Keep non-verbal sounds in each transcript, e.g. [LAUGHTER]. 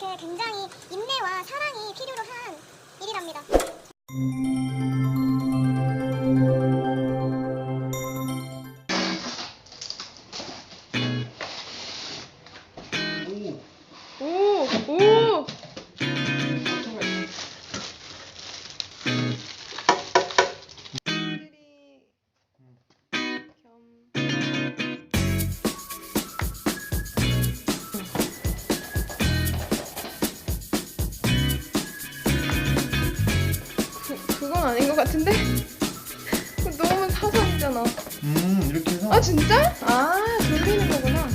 이렇게 굉장히 인내와 사랑이 필요로 한 일이랍니다. 오, 오, 오. 같은데? 너무 사선이잖아. 음 이렇게 해서 아 진짜? 아 돌리는 거구나.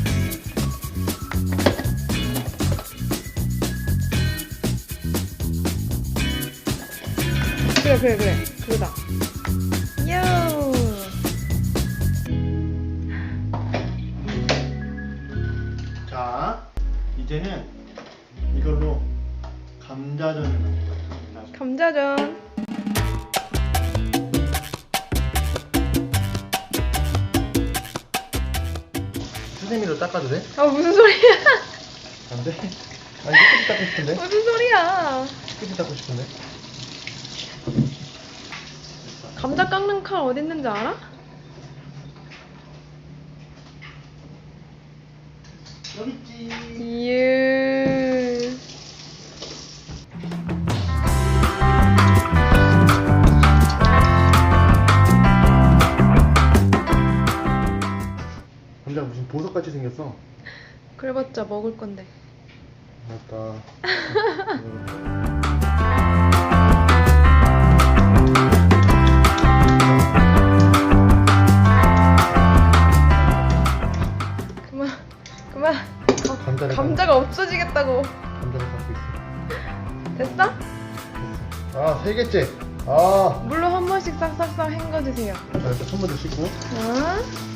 그래 그래 그래 그거다. 요. 자 이제는 이걸로 감자전을 만들 거야. 감자전. 수세미로 닦아도 돼? 아 무슨 소리야? 안 돼? 아니 끝이 닦고 싶은데? 무슨 소리야? 끝이 닦고 싶은데? 감자 깎는 칼 어디 있는지 알아? 여기 있지 이유. 감자가 무슨 보석같이 생겼어 그래봤자 먹을 건데. 맞다 [LAUGHS] 그만 그만. 어, 감자를 감자가 없어지겠다고. 감자를 갖고 있어 됐어? 아, 세 개째. 아. 물로 한 번씩 싹싹싹 헹궈주세요. 자, 일단 손먼저 씻고. 어?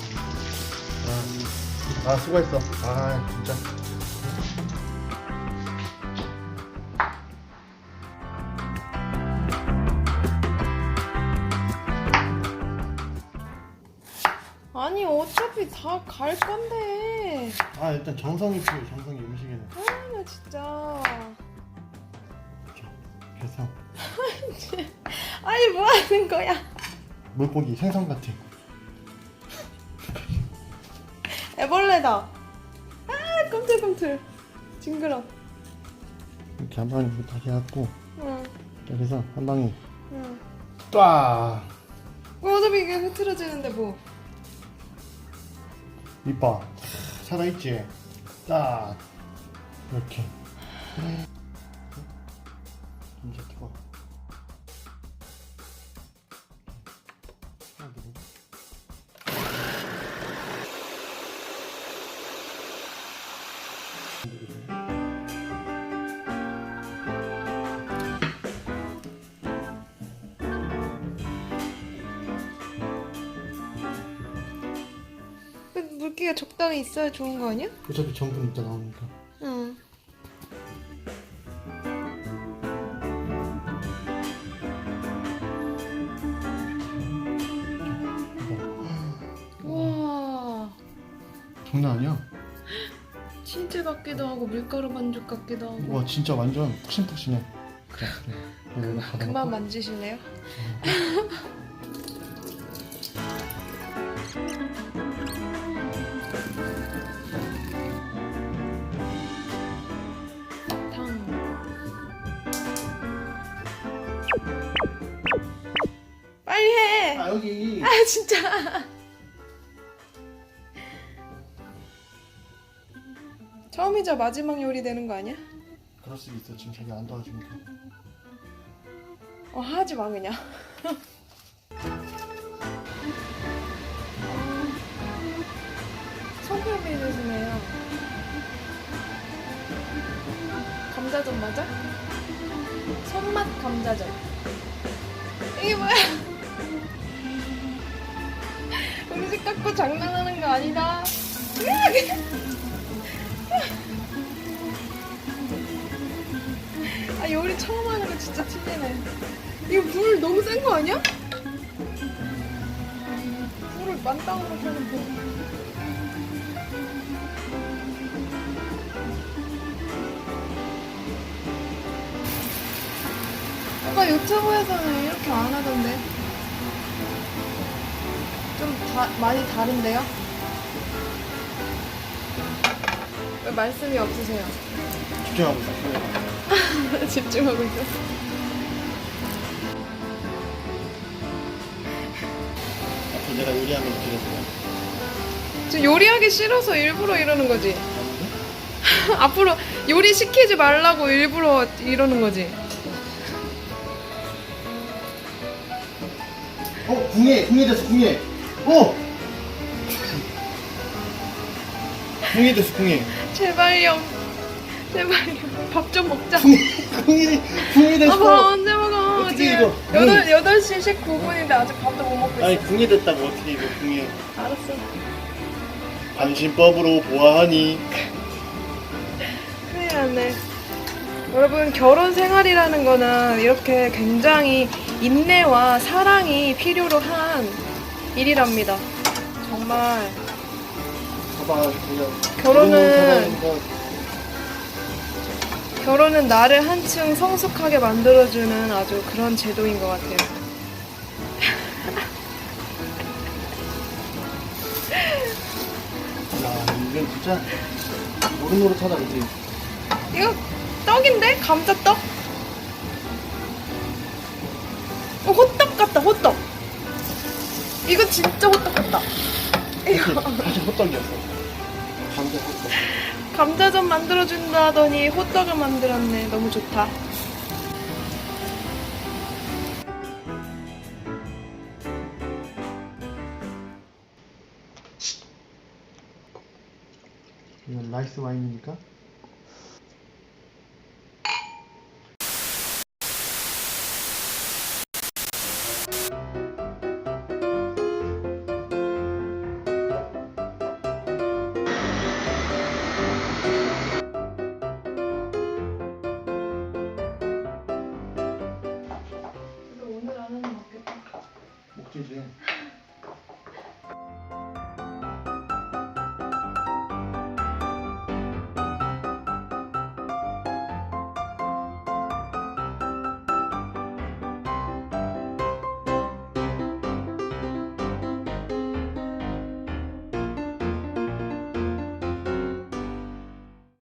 아, 아 수고했어. 아, 진짜. 아니 어차피 다 갈 건데. 아, 일단 정성이 필요해, 정성이 음식에는. 아나 진짜. 그래서 [LAUGHS] 아니 뭐 하는 거야? 물고기 생선 같아. 애벌레다. 아 꿈틀꿈틀. 징그러. 이렇게 한 방에 다시 해갖고, 응. 해서 한 방에 응. 딱! 어, 어차피 이게 흐트러지는데 뭐. 이봐. 살아있지? 딱! 이렇게. 물기가 적당히 있어야 좋은 거 아니야? 어차피 전분 이따 나오니까. 응. 우와. 장난 아니야? 치즈 같기도 하고 밀가루 반죽 같기도 하고. 와 진짜 완전 푹신푹신해. 자, 그래. 이거 받아놓고. 그만 만지실래요? 빨리 해. 아 여기. 아 진짜. 처음이자 마지막 요리 되는 거 아니야? 그럴 수도 있어. 지금 자기 안 도와주니까. 어 하지 마 그냥. 손편비 드시네요. 감자전 맞아? 손맛 감자전. 이게 뭐야? 깎고 장난하는 거 아니다. 아 요리 처음 하는 거 진짜 틀리네. 이거 불 너무 센 거 아니야? 불을 만땅으로 켜는 거. 아까 유튜브에서는 이렇게 안 하던데. 좀 다, 많이 다른데요? 왜 말씀이 없으세요? 집중하고 있어. [LAUGHS] 집중하고 있었어. 앞으로 내가 요리하면 어떻게? 저 요리하기 싫어서 일부러 이러는 거지. [LAUGHS] 앞으로 요리 시키지 말라고 일부러 이러는 거지. 어, 궁예, 궁예 됐어, 궁예. 어! 궁예 됐어, 궁예. 제발요. 제발요. 밥 좀 먹자. 궁예, 궁예, 궁예 아, 됐어. 밥 언제 먹어? 어떻게 지금 이거? 여덟 여덟 시 19분인데 아직 밥도 못 먹고 있어. 아니, 궁예 됐다고 어떻게 이거 궁예. 알았어. 관심법으로 보아하니. 큰일 났네. 여러분 결혼 생활이라는 거는 이렇게 굉장히 인내와 사랑이 필요로 한 일이랍니다. 정말 봐봐, 그냥. 결혼은 뭐 결혼은 나를 한층 성숙하게 만들어주는 아주 그런 제도인 것 같아요. 야, 이건 진짜 노릇노릇하다, 그지? 이거 떡인데? 감자떡? 어. 이거 진짜 호떡 같다. 사실, 사실 호떡이었어. 감자 호떡. 감자전 만들어준다 하더니 호떡을 만들었네. 너무 좋다. 이건 라이스 와인이니까?